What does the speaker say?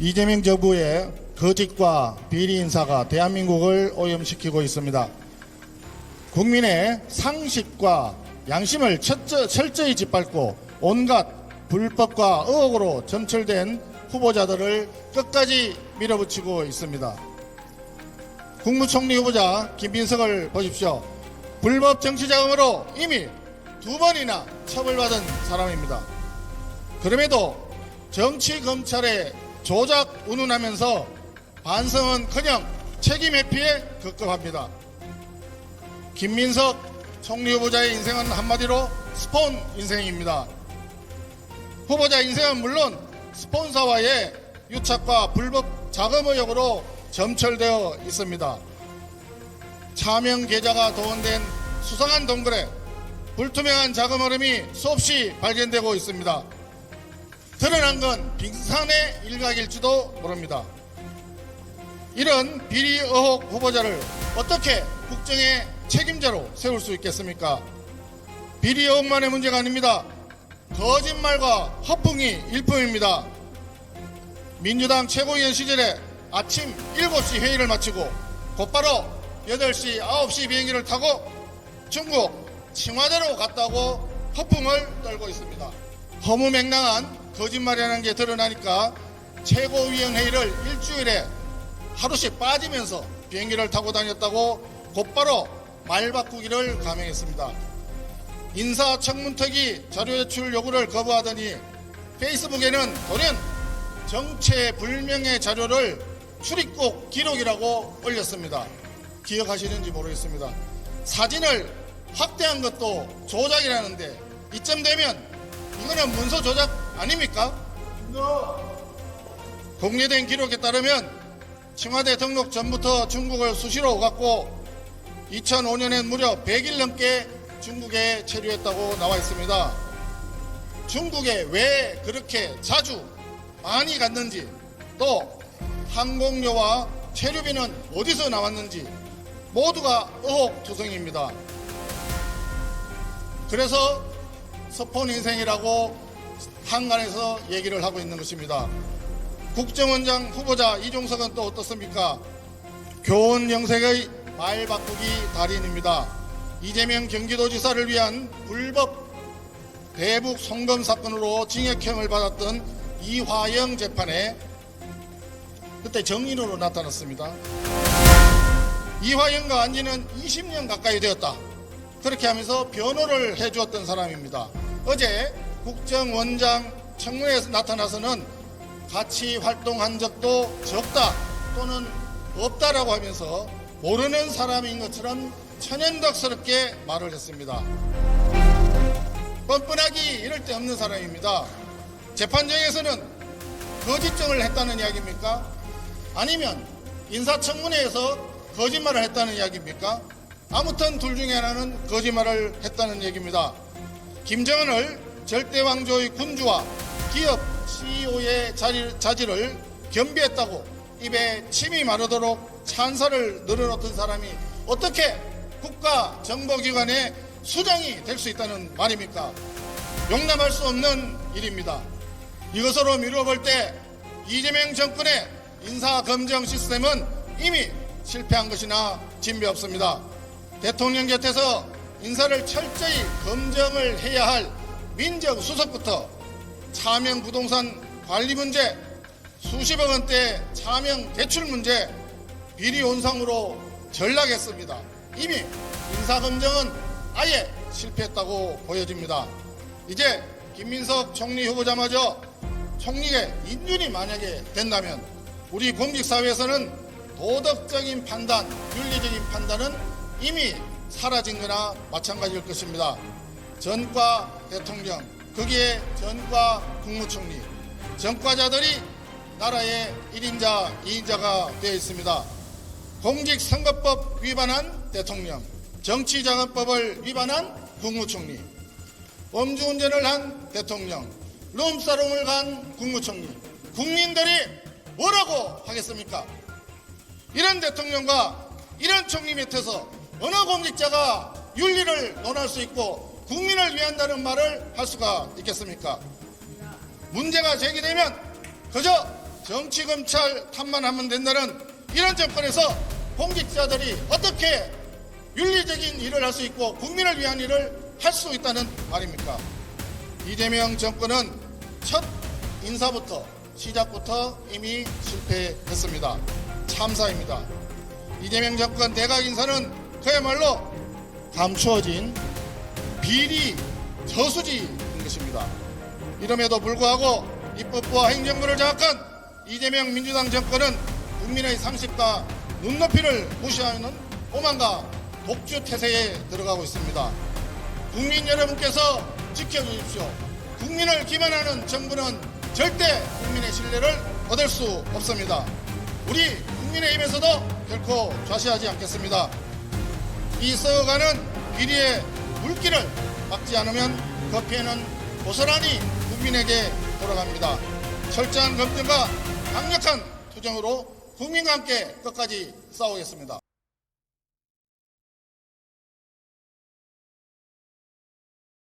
이재명 정부의 거짓과 비리 인사가 대한민국을 오염시키고 있습니다. 국민의 상식과 양심을 철저, 철저히 짓밟고 온갖 불법과 의혹으로 점철된 후보자들을 끝까지 밀어붙이고 있습니다. 국무총리 후보자 김빈석을 보십시오. 불법 정치자금으로 이미 두 번이나 처벌받은 사람입니다. 그럼에도 정치 검찰에 조작 운운하면서 반성은커녕 책임 회피에 급급합니다. 김민석 총리 후보자의 인생은 한마디로 스폰 인생입니다. 후보자 인생은 물론 스폰서와의 유착과 불법 자금 의혹으로 점철되어 있습니다. 차명 계좌가 동원된 수상한 동거래, 불투명한 자금 흐름이 수없이 발견되고 있습니다. 드러난 건 빙산의 일각일지도 모릅니다. 이런 비리 의혹 후보자를 어떻게 국정의 책임자로 세울 수 있겠습니까? 비리 의혹만의 문제가 아닙니다. 거짓말과 허풍이 일품입니다. 민주당 최고위원 시절에 아침 7시 회의를 마치고 곧바로 8시, 9시 비행기를 타고 중국 칭화대로 갔다고 허풍을 떨고 있습니다. 허무맹랑한 거짓말이라는 게 드러나니까 최고위원 회의를 일주일에 하루씩 빠지면서 비행기를 타고 다녔다고 곧바로 말 바꾸기를 감행했습니다. 인사청문특위 자료 제출 요구를 거부하더니 페이스북에는 돌연 정체불명의 자료를 출입국 기록이라고 올렸습니다. 기억하시는지 모르겠습니다. 사진을 확대한 것도 조작이라는데 이쯤 되면 이거는 문서 조작 아닙니까? 공개된 기록에 따르면 청와대 등록 전부터 중국을 수시로 갔고 2005년엔 무려 100일 넘게 중국에 체류했다고 나와 있습니다. 중국에 왜 그렇게 자주 많이 갔는지 또 항공료와 체류비는 어디서 나왔는지 모두가 의혹투성입니다. 그래서 스폰 인생이라고 한간에서 얘기를 하고 있는 것입니다. 국정원장 후보자 이종석은 또 어떻습니까? 교원 영색의 말 바꾸기 달인입니다. 이재명 경기도지사를 위한 불법 대북 송금 사건으로 징역형을 받았던 이화영 재판에 그때 정인으로 나타났습니다. 이화영과 안지는 20년 가까이 되었다. 그렇게 하면서 변호를 해주었던 사람입니다. 어제 국정원장 청문회에서 나타나서는 같이 활동한 적도 적다 또는 없다라고 하면서 모르는 사람인 것처럼 천연덕스럽게 말을 했습니다. 뻔뻔하기 이럴 데 없는 사람입니다. 재판정에서는 거짓정을 했다는 이야기입니까? 아니면 인사청문회에서 거짓말을 했다는 이야기입니까? 아무튼 둘 중에 하나는 거짓말을 했다는 얘기입니다. 김정은을 절대 왕조의 군주와 기업 CEO의 자질을 겸비했다고 입에 침이 마르도록 찬사를 늘어놓던 사람이 어떻게 국가 정보기관의 수장이 될 수 있다는 말입니까? 용납할 수 없는 일입니다. 이것으로 미루어 볼 때 이재명 정권의 인사검증 시스템은 이미 실패한 것이나 진배 없습니다. 대통령 곁에서 인사를 철저히 검증을 해야 할 민정 수석부터 차명 부동산 관리 문제, 수십억 원대 차명 대출 문제, 비리 온상으로 전락했습니다. 이미 인사검증은 아예 실패했다고 보여집니다. 이제 김민석 총리 후보자마저 총리의 인준이 만약에 된다면 우리 공직사회에서는 도덕적인 판단, 윤리적인 판단은 이미 사라진 거나 마찬가지일 것입니다. 전과 대통령, 거기에 전과 국무총리, 전과자들이 나라의 1인자, 2인자가 되어 있습니다. 공직선거법 위반한 대통령, 정치자금법을 위반한 국무총리, 음주운전을 한 대통령, 룸사롱을 간 국무총리, 국민들이 뭐라고 하겠습니까? 이런 대통령과 이런 총리 밑에서 어느 공직자가 윤리를 논할 수 있고 국민을 위한다는 말을 할 수가 있겠습니까? 문제가 제기되면 그저 정치 검찰 탓만 하면 된다는 이런 정권에서 공직자들이 어떻게 윤리적인 일을 할 수 있고 국민을 위한 일을 할 수 있다는 말입니까? 이재명 정권은 첫 인사부터 시작부터 이미 실패했습니다. 참사입니다. 이재명 정권 대각 인사는 그야말로 감추어진 비리 저수지인 것입니다. 이름에도 불구하고 입법부와 행정부를 장악한 이재명 민주당 정권은 국민의 상식과 눈높이를 무시하는 오만과 독주 태세에 들어가고 있습니다. 국민 여러분께서 지켜주십시오. 국민을 기만하는 정부는 절대 국민의 신뢰를 얻을 수 없습니다. 우리 국민의힘에서도 결코 좌시하지 않겠습니다. 이 썩어가는 비리의 물기를 막지 않으면 그 피해는 고스란히 국민에게 돌아갑니다. 철저한 검증과 강력한 투쟁으로 국민과 함께 끝까지 싸우겠습니다.